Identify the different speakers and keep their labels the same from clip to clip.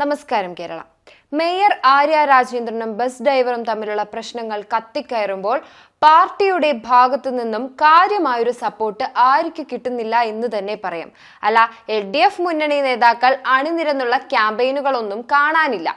Speaker 1: നമസ്കാരം കേരള. മേയർ ആര്യ രാജേന്ദ്രനും ബസ് ഡ്രൈവറും തമ്മിലുള്ള പ്രശ്നങ്ങൾ കത്തിക്കയറുമ്പോൾ പാർട്ടിയുടെ ഭാഗത്തു നിന്നും കാര്യമായൊരു സപ്പോർട്ട് ആർക്ക് കിട്ടുന്നില്ല എന്ന് തന്നെ പറയാം. അല്ല എൽ ഡി എഫ് മുന്നണി നേതാക്കൾ അണിനിരന്നുള്ള ക്യാമ്പയിനുകളൊന്നും കാണാനില്ല.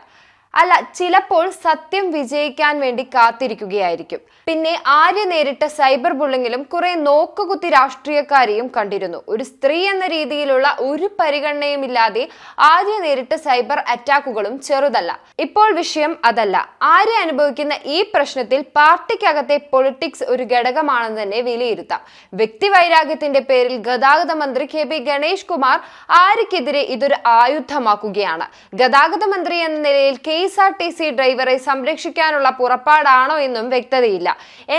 Speaker 1: അല്ല ചിലപ്പോൾ സത്യം വിജയിക്കാൻ വേണ്ടി കാത്തിരിക്കുകയായിരിക്കും. പിന്നെ ആര്യ നേരിട്ട സൈബർ ബുള്ളിങ്ങിലും കുറെ നോക്കുകുത്തി രാഷ്ട്രീയക്കാരെയും കണ്ടിരുന്നു. ഒരു സ്ത്രീ എന്ന രീതിയിലുള്ള ഒരു പരിഗണനയും ഇല്ലാതെ ആര്യ നേരിട്ട സൈബർ അറ്റാക്കുകളും ചെറുതല്ല. ഇപ്പോൾ വിഷയം അതല്ല. ആര്യ അനുഭവിക്കുന്ന ഈ പ്രശ്നത്തിൽ പാർട്ടിക്കകത്തെ പൊളിറ്റിക്സ് ഒരു ഘടകമാണെന്ന് തന്നെ വിലയിരുത്താം. വ്യക്തിവൈരാഗ്യത്തിന്റെ പേരിൽ ഗതാഗത മന്ത്രി കെ പി ഗണേഷ് കുമാർ ആര്യക്കെതിരെ ഇതൊരു ആയുധമാക്കുകയാണ്. ഗതാഗത മന്ത്രി എന്ന നിലയിൽ K S R T C ഡ്രൈവറെ സംരക്ഷിക്കാനുള്ള പുറപ്പാടാണോ എന്നും വ്യക്തതയില്ല.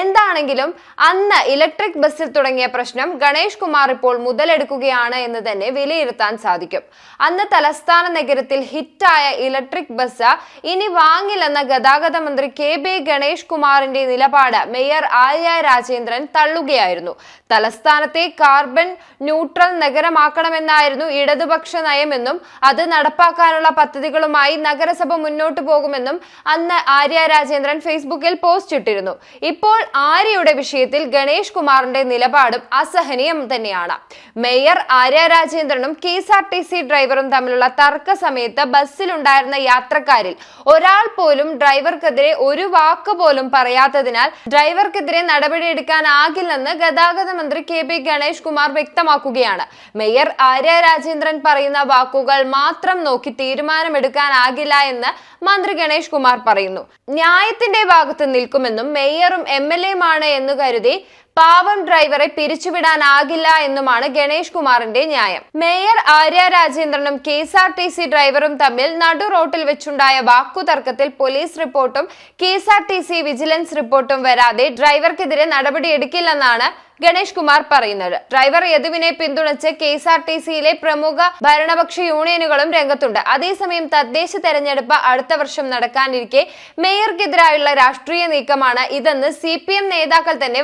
Speaker 1: എന്താണെങ്കിലും അന്ന് ഇലക്ട്രിക് ബസ്സിൽ തുടങ്ങിയ പ്രശ്നം ഗണേഷ് കുമാർ ഇപ്പോൾ മുതലെടുക്കുകയാണ് എന്ന് തന്നെ വിലയിരുത്താൻ സാധിക്കും. അന്ന് തലസ്ഥാന നഗരത്തിൽ ഹിറ്റായ ഇലക്ട്രിക് ബസ് ഇനി വാങ്ങില്ലെന്ന ഗതാഗത മന്ത്രി കെ ബി ഗണേഷ് കുമാറിന്റെ നിലപാട് മേയർ ആര്യ രാജേന്ദ്രൻ തള്ളുകയായിരുന്നു. തലസ്ഥാനത്തെ കാർബൺ ന്യൂട്രൽ നഗരമാക്കണമെന്നായിരുന്നു ഇടതുപക്ഷ നയമെന്നും അത് നടപ്പാക്കാനുള്ള പദ്ധതികളുമായി നഗരസഭ മുന്നോട്ടു പോകുമെന്നും അന്ന് ആര്യ രാജേന്ദ്രൻ ഫേസ്ബുക്കിൽ പോസ്റ്റ് ഇട്ടിരുന്നു. ഇപ്പോൾ ആര്യയുടെ വിഷയത്തിൽ ഗണേഷ് കുമാറിന്റെ നിലപാടും അസഹനീയം തന്നെയാണ്. Mayor Arya രാജേന്ദ്രനും K S R T C ഡ്രൈവറും തമ്മിലുള്ള തർക്ക സമയത്ത് ബസ്സിലുണ്ടായിരുന്ന യാത്രക്കാരിൽ ഒരാൾ പോലും ഡ്രൈവർക്കെതിരെ ഒരു വാക്ക് പോലും പറയാത്തതിനാൽ ഡ്രൈവർക്കെതിരെ നടപടിയെടുക്കാനാകില്ലെന്ന് ഗതാഗത മന്ത്രി കെ പി ഗണേഷ് കുമാർ വ്യക്തമാക്കുകയാണ്. മേയർ ആര്യ രാജേന്ദ്രൻ പറയുന്ന വാക്കുകൾ മാത്രം നോക്കി തീരുമാനമെടുക്കാനാകില്ല എന്ന് മന്ത്രി ഗണേഷ് കുമാർ പറയുന്നു. ന്യായത്തിന്റെ ഭാഗത്ത് നിൽക്കുമെന്നും മേയറും എം എൽ എയുമാണ് എന്ന് കരുതി പാവം ഡ്രൈവറെ പിരിച്ചുവിടാനാകില്ല എന്നുമാണ് ഗണേഷ് കുമാറിന്റെ ന്യായം. Mayor Arya രാജേന്ദ്രനും K S R T C ഡ്രൈവറും തമ്മിൽ നടു റോട്ടിൽ വെച്ചുണ്ടായ വാക്കുതർക്കത്തിൽ പോലീസ് റിപ്പോർട്ടും K S R T C vigilance റിപ്പോർട്ടും വരാതെ ഡ്രൈവർക്കെതിരെ നടപടിയെടുക്കില്ലെന്നാണ് ഗണേഷ് കുമാർ പറയുന്നത്. ഡ്രൈവർ യദുവിനെ പിന്തുണച്ച് കെ എസ് ആർ ടി സിയിലെ പ്രമുഖ ഭരണപക്ഷ യൂണിയനുകളും രംഗത്തുണ്ട്. അതേസമയം തദ്ദേശ തെരഞ്ഞെടുപ്പ് അടുത്ത വർഷം നടക്കാനിരിക്കെ മേയർക്കെതിരായുള്ള രാഷ്ട്രീയ നീക്കമാണ് ഇതെന്ന് സി നേതാക്കൾ തന്നെ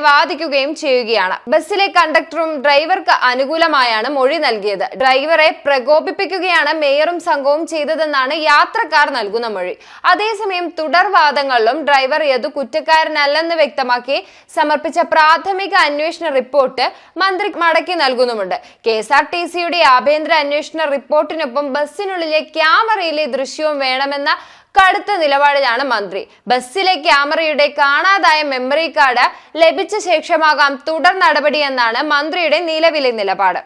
Speaker 1: വാദിക്കുകയും ചെയ്യുകയാണ്. ബസ്സിലെ കണ്ടക്ടറും ഡ്രൈവർക്ക് അനുകൂലമായാണ് മൊഴി നൽകിയത്. ഡ്രൈവറെ പ്രകോപിപ്പിക്കുകയാണ് മേയറും സംഘവും ചെയ്തതെന്നാണ് യാത്രക്കാർ നൽകുന്ന മൊഴി. അതേസമയം തുടർവാദങ്ങളിലും ഡ്രൈവർ യദു കുറ്റക്കാരനല്ലെന്ന് വ്യക്തമാക്കി സമർപ്പിച്ച പ്രാഥമിക അന്വേഷണ റിപ്പോർട്ട് മന്ത്രി മടക്കി നൽകുന്നുമുണ്ട്. കെ എസ് ആർ ടി സിയുടെ ആഭ്യന്തര അന്വേഷണ റിപ്പോർട്ടിനൊപ്പം ബസ്സിനുള്ളിലെ ക്യാമറയിലെ ദൃശ്യവും വേണമെന്ന കടുത്ത നിലപാടിലാണ് മന്ത്രി. ബസ്സിലെ ക്യാമറയുടെ കാണാതായ മെമ്മറി കാർഡ് ലഭിച്ച ശേഷമാകാം തുടർ നടപടിയെന്നാണ് മന്ത്രിയുടെ നിലവിലെ നിലപാട്.